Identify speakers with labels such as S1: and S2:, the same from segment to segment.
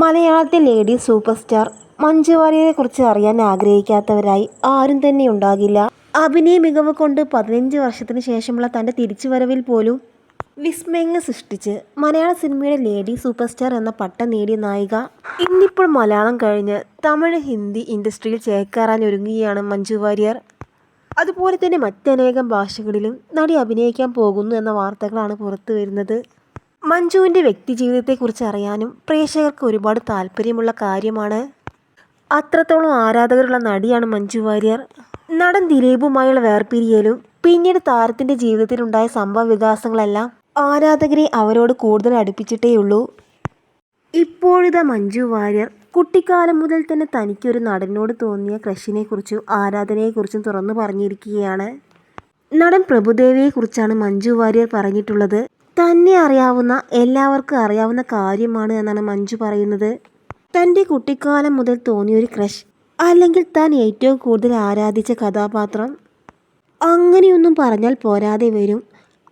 S1: മലയാളത്തെ lady super star Manju വാര്യരെ കുറിച്ച് അറിയാൻ ആഗ്രഹിക്കാത്തവരായി ആരും തന്നെ ഉണ്ടാകില്ല. അഭിനയ മികവ് കൊണ്ട് പതിനഞ്ച് വർഷത്തിന് ശേഷമുള്ള തന്റെ തിരിച്ചുവരവിൽ പോലും വിസ്മയങ്ങൾ സൃഷ്ടിച്ച് മലയാള സിനിമയുടെ ലേഡി സൂപ്പർ സ്റ്റാർ എന്ന പട്ടം നേടിയ നായിക. ഇന്നിപ്പോൾ മലയാളം കഴിഞ്ഞ് തമിഴ് ഹിന്ദി ഇൻഡസ്ട്രിയിൽ ചേക്കേറാൻ ഒരുങ്ങുകയാണ് മഞ്ജു വാര്യർ അതുപോലെ തന്നെ മറ്റനേകം ഭാഷകളിലും നടി അഭിനയിക്കാൻ പോകുന്നു എന്ന വാർത്തകളാണ് പുറത്തു വരുന്നത് മഞ്ജുവിന്റെ വ്യക്തിജീവിതത്തെക്കുറിച്ച് അറിയാനും പ്രേക്ഷകർക്ക് ഒരുപാട് താല്പര്യമുള്ള കാര്യമാണ്. അത്രത്തോളം ആരാധകരുള്ള നടിയാണ് മഞ്ജു വാര്യർ. നടൻ ദിലീപുമായുള്ള വേർപിരിയലും പിന്നീട് താരത്തിന്റെ ജീവിതത്തിലുണ്ടായ സംഭവ വികാസങ്ങളെല്ലാം ആരാധകരെ അവരോട് കൂടുതൽ അടുപ്പിച്ചിട്ടേയുള്ളൂ. ഇപ്പോഴിതാ മഞ്ജു വാര്യർ കുട്ടിക്കാലം മുതൽ തന്നെ തനിക്കൊരു നടനോട് തോന്നിയ ക്രഷിനെക്കുറിച്ചും ആരാധനയെക്കുറിച്ചും തുറന്നു പറഞ്ഞിരിക്കുകയാണ്. നടൻ പ്രഭുദേവയെക്കുറിച്ചാണ് മഞ്ജു വാര്യർ പറഞ്ഞിട്ടുള്ളത്. തന്നെ അറിയാവുന്ന എല്ലാവർക്കും അറിയാവുന്ന കാര്യമാണ് എന്നാണ് മഞ്ജു പറയുന്നത്. തന്റെ കുട്ടിക്കാലം മുതൽ തോന്നിയൊരു ക്രഷ് അല്ലെങ്കിൽ താൻ ഏറ്റവും കൂടുതൽ ആരാധിച്ച കഥാപാത്രം. അങ്ങനെയൊന്നും പറഞ്ഞാൽ പോരാതെ വരും.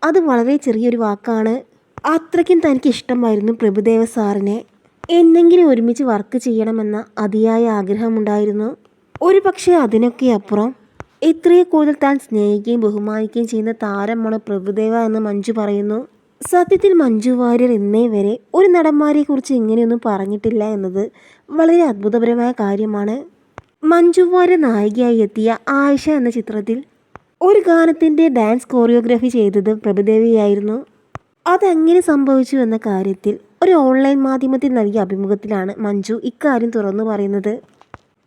S1: അത് വളരെ ചെറിയൊരു വാക്കാണ്. അത്രയ്ക്കും തനിക്ക് ഇഷ്ടമായിരുന്നു പ്രഭുദേവ സാറിനെ. എന്നെങ്കിലും ഒരുമിച്ച് വർക്ക് ചെയ്യണമെന്ന അതിയായ ആഗ്രഹമുണ്ടായിരുന്നു. ഒരു പക്ഷേ അതിനൊക്കെ അപ്പുറം ഇത്രയും കൂടുതൽ താൻ സ്നേഹിക്കുകയും ബഹുമാനിക്കുകയും ചെയ്യുന്ന താരമാണ് പ്രഭുദേവ എന്ന് മഞ്ജു പറയുന്നു. സത്യത്തിൽ മഞ്ജു വാര്യർ ഇന്നേ വരെ ഒരു നടന്മാരെക്കുറിച്ച് ഇങ്ങനെയൊന്നും പറഞ്ഞിട്ടില്ല എന്നത് വളരെ അത്ഭുതപരമായ കാര്യമാണ്. മഞ്ജു വാര്യർ നായികയായി എത്തിയ ആയിഷ എന്ന ചിത്രത്തിൽ ഒരു ഗാനത്തിന്റെ ഡാൻസ് കോറിയോഗ്രാഫി ചെയ്തത് പ്രഭുദേവിയായിരുന്നു. അതെങ്ങനെ സംഭവിച്ചു എന്ന കാര്യത്തിൽ ഒരു ഓൺലൈൻ മാധ്യമത്തിൽ നൽകിയ അഭിമുഖത്തിലാണ് മഞ്ജു ഇക്കാര്യം തുറന്നു പറയുന്നത്.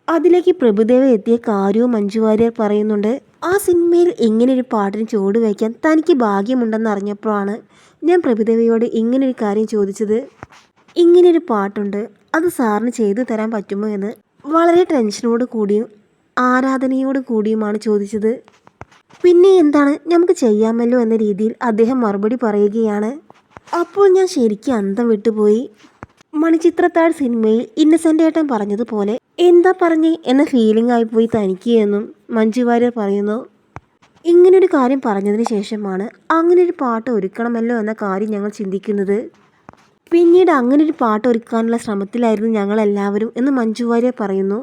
S1: അതിലേക്ക് പ്രഭുദേവ എത്തിയ കാര്യവും മഞ്ജു വാര്യർ പറയുന്നുണ്ട്. ആ സിനിമയിൽ ഇങ്ങനെ ഒരു പാട്ടിന് ചുവട് വയ്ക്കാൻ തനിക്ക് ഭാഗ്യമുണ്ടെന്ന് അറിഞ്ഞപ്പോഴാണ് ഞാൻ പ്രഭുദേവയോട് ഇങ്ങനൊരു കാര്യം ചോദിച്ചത്. ഇങ്ങനൊരു പാട്ടുണ്ട്. അത് സാറിന് ചെയ്തു തരാൻ പറ്റുമോ എന്ന് വളരെ ടെൻഷനോട് കൂടിയും ആരാധനയോട് കൂടിയുമാണ് ചോദിച്ചത്. പിന്നെ എന്താണ്? നമുക്ക് ചെയ്യാമല്ലോ എന്ന രീതിയിൽ അദ്ദേഹം മറുപടി പറയുകയാണ്. അപ്പോൾ ഞാൻ ശരിക്കും അന്തം വിട്ടുപോയി. മണിച്ചിത്രത്താഴ് സിനിമയിൽ ഇന്നസെന്റ് ഏട്ടൻ പറഞ്ഞതുപോലെ എന്താ പറഞ്ഞേ എന്ന ഫീലിംഗ് ആയിപ്പോയി തനിക്ക് എന്നും മഞ്ജു വാര്യർ പറയുന്നു. ഇങ്ങനൊരു കാര്യം പറഞ്ഞതിന് ശേഷമാണ് അങ്ങനെ ഒരു പാട്ട് ഒരുക്കണമല്ലോ എന്ന കാര്യം ഞങ്ങൾ ചിന്തിക്കുന്നത്. പിന്നീട് അങ്ങനെ ഒരു പാട്ട് ഒരുക്കാനുള്ള ശ്രമത്തിലായിരുന്നു ഞങ്ങൾ എല്ലാവരും എന്ന് മഞ്ജു വാര്യർ പറയുന്നു.